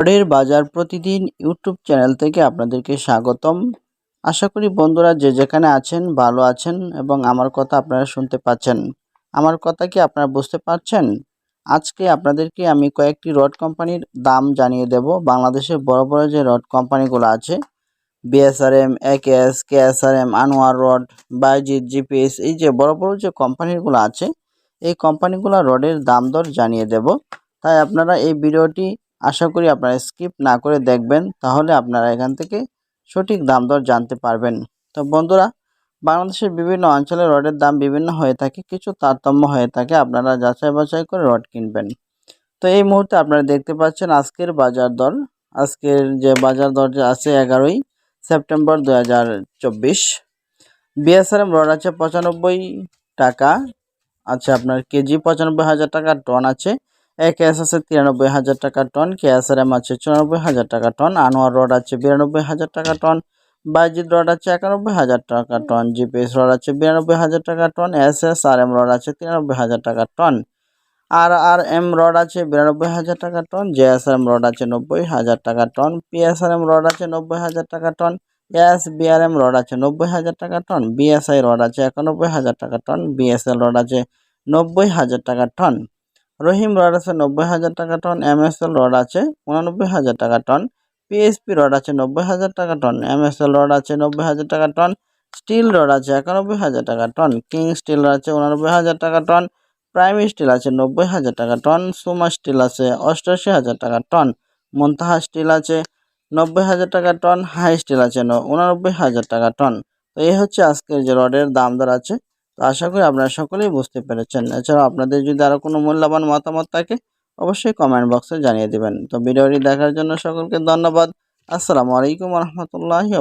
রডের বাজার প্রতিদিন ইউটিউব চ্যানেল থেকে আপনাদেরকে স্বাগতম। আশা করি বন্ধুরা যে যেখানে আছেন, ভালো আছেন এবং আমার কথা আপনারা শুনতে পাচ্ছেন। আমার কথা কি আপনারা বুঝতে পারছেন? আজকে আপনাদেরকে আমি কয়েকটি রড কোম্পানির দাম জানিয়ে দেব। বাংলাদেশের বড় বড় যে রড কোম্পানিগুলো আছে BSRM AKS KSRM Anwar rod বাইজিৎ জিপিএস এই যে বড় বড় যে কোম্পানিগুলো আছে, এই কোম্পানিগুলো রডের দাম দর জানিয়ে দেব। তাই আপনারা এই ভিডিওটি আশা করি আপনারা স্কিপ না করে দেখবেন, তাহলে আপনারা এখান থেকে সঠিক দাম দর জানতে পারবেন। তো বন্ধুরা, বাংলাদেশের বিভিন্ন অঞ্চলে রডের দাম বিভিন্ন হয়ে থাকে, কিছু তারতম্য হয়ে থাকে, আপনারা যাচাই বাছাই করে রড কিনবেন। তো এই মুহূর্তে আপনারা দেখতে পাচ্ছেন আজকের বাজার দর। আজকের যে বাজার দর যে আছে এগারোই সেপ্টেম্বর দু হাজার চব্বিশ। বিএসআরএম রড আছে পঁচানব্বই টাকা, আছে আপনার কেজি পঁচানব্বই হাজার টাকা, টন আছে। এস আছে তিরানব্বই হাজার টাকা টন কেএসআরএম আছে চুরানব্বই হাজার টাকা টন আনোয়ার রড আছে বিরানব্বই হাজার টাকা টন বাইজিৎ রড আছে একানব্বই হাজার টাকা টন জিপিএস রড আছে বিরানব্বই হাজার টাকা ton S S R M rod আছে তিরানব্বই হাজার টাকা ton R R M rod আছে বিরানব্বই হাজার টাকা টন জেএসআরএম রড আছে নব্বই হাজার টাকা টন পিএসআরএম রড আছে নব্বই হাজার টাকা টন এস বিআরএম রড আছে নব্বই হাজার টাকা টন বিএসআই রড আছে একানব্বই হাজার টাকা টন বিএসএল রড আছে নব্বই হাজার টাকা টন রহিম রড আছে নব্বই হাজার টাকা টন এমএসএল রড আছে উনানব্বই হাজার টাকা টন পিএসপি রড আছে নব্বই হাজার টাকা টন এমএসএল রড আছে নব্বই হাজার টাকা টন স্টিল রড আছে একানব্বই হাজার টাকা টন কিং স্টিল আছে উনানব্বই হাজার টাকা টন প্রাইম স্টিল আছে নব্বই হাজার টাকা টন সুমা স্টিল আছে অষ্টআশি হাজার টাকা টন মন্তাহা স্টিল আছে নব্বই হাজার টাকা টন হাই স্টিল আছে উনানব্বই হাজার টাকা টন তো এই হচ্ছে আজকের যে রডের দাম দর আছে তো আশা করি আপনারা সকলেই বুঝতে পেরেছেন। এছাড়াও আপনাদের যদি আরও কোনো মূল্যবান মতামত থাকে, অবশ্যই কমেন্ট বক্সে জানিয়ে দেবেন। তো ভিডিওটি দেখার জন্য সকলকে ধন্যবাদ। আসসালামু আলাইকুম রহমতুল্লাহি